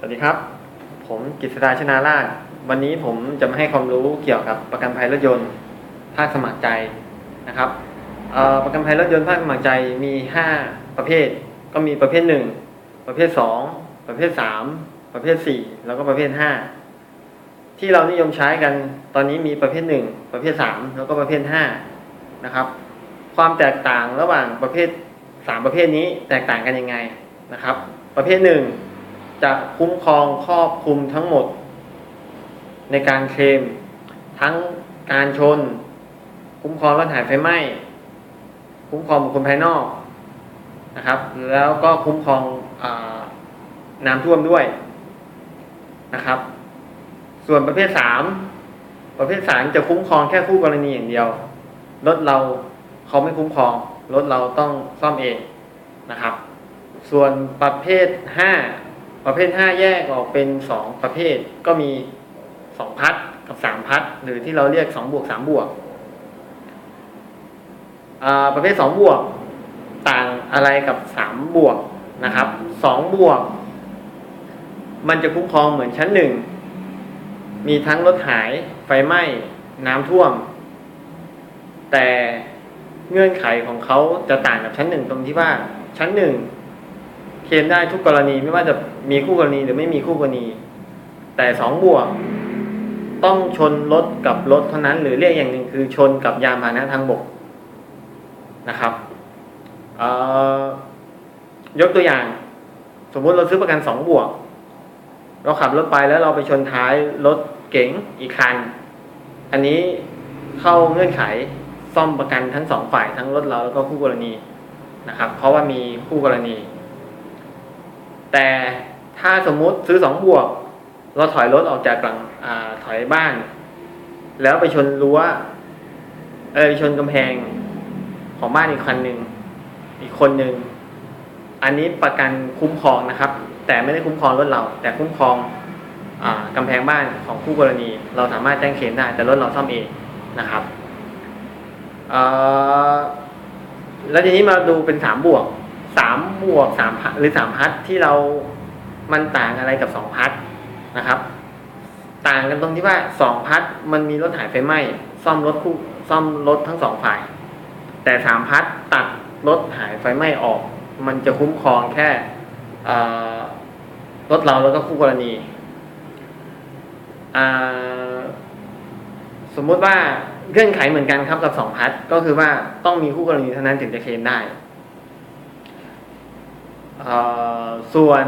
สวัสดีครับ ผมกฤษดาชนาราชวันนี้ผมจะมาให้ความรู้เกี่ยวกับประกันภัยรถยนต์ภาคสมัครใจนะครับประกันภัยรถยนต์ภาคสมัครใจมี 5 ประเภท ก็มีประเภท 1 ประเภท 2 ประเภท 3 ประเภท 4 แล้วก็ประเภท 5 ที่เรานิยมใช้กันตอนนี้มีประเภท 1 ประเภท 3 แล้วก็ประเภท 5 นะครับ ความแตกต่างระหว่างประเภท 3 ประเภทนี้แตกต่างกันยังไงนะครับ ประเภท 1 จะคุ้มครองครอบคลุมทั้งหมด ในการเคลม ทั้งการชน คุ้มครองรถหายไฟไหม้คุ้มครองบุคคลภายนอกนะครับ แล้วก็คุ้มครองอน้ำท่วมด้วยนะครับ ส่วนประเภทสามประเภทสามจะคุ้มครองแค่คู่กรณีอย่างเดียวรถเราเขาไม่คุ้มครองรถเราต้องซ่อมเองนะครับ ส่วนประเภทห้า ประเภทห้าแยกออกเป็นสองประเภทก็มีสองพัดกับสามพัดหรือที่เราเรียกสองบวกสามบวกอ่าประเภทสองบวกต่างอะไรกับสามบวกนะครับสองบวก มันจะคุ้มครองเหมือนชั้นหนึ่งมีทั้งรถหายไฟไหม้น้ำท่วม แต่เงื่อนไขของเขาจะต่างกับชั้นหนึ่งตรงที่ว่าชั้นหนึ่ง เคลมได้ทุกกรณีไม่ว่าจะมีคู่กรณีหรือไม่มีคู่กรณี แต่สองบวกต้องชนรถกับรถเท่านั้น หรือเรียกอย่างหนึ่งคือชนกับยานพาหนะทางบกนะครับยกตัวอย่าง สมมุติเราซื้อประกันสองบวก เราขับรถไปแล้วเราไปชนท้ายรถเก๋งอีกคัน อันนี้เข้าเงื่อนไขซ่อมประกันทั้งสองฝ่ายทั้งรถเราแล้วก็คู่กรณีนะครับ เพราะว่ามีคู่กรณี แต่ถ้าสมมุติซื้อสองบวก เราถอยรถออกจากหลังอถอยบ้าน แล้วไปชนรั้วเออชนกำแพงของบ้านอีกคันหนึ่งอีกคนหนึ่งอันนี้ประกันคุ้มครองนะครับ แต่ไม่ได้คุ้มครองรถเรา แต่คุ้มครองอกำแพงบ้านของคู่กรณี เราสามารถแจ้งเคลมได้แต่รถเราซ่อมเองนะครับแล้วทีนี้มาดูเป็นสามบวก สามบวกสามพัดหรือสามพัดที่เรามันต่างอะไรกับสองพัดนะครับ ต่างกันตรงที่ว่าสองพัดมันมีรถหายไฟไหม้ซ่อมรถคู่ซ่อมรถทั้งสองฝ่าย แต่สามพัดตัดรถหายไฟไหม้ออก มันจะคุ้มครองแค่รถเราแล้วก็คู่กรณี สมมุติว่าเงื่อนไขเหมือนกันครับกับสองพัดก็คือว่าต้องมีคู่กรณีเท่านั้นถึงจะเคลมได้ ส่วน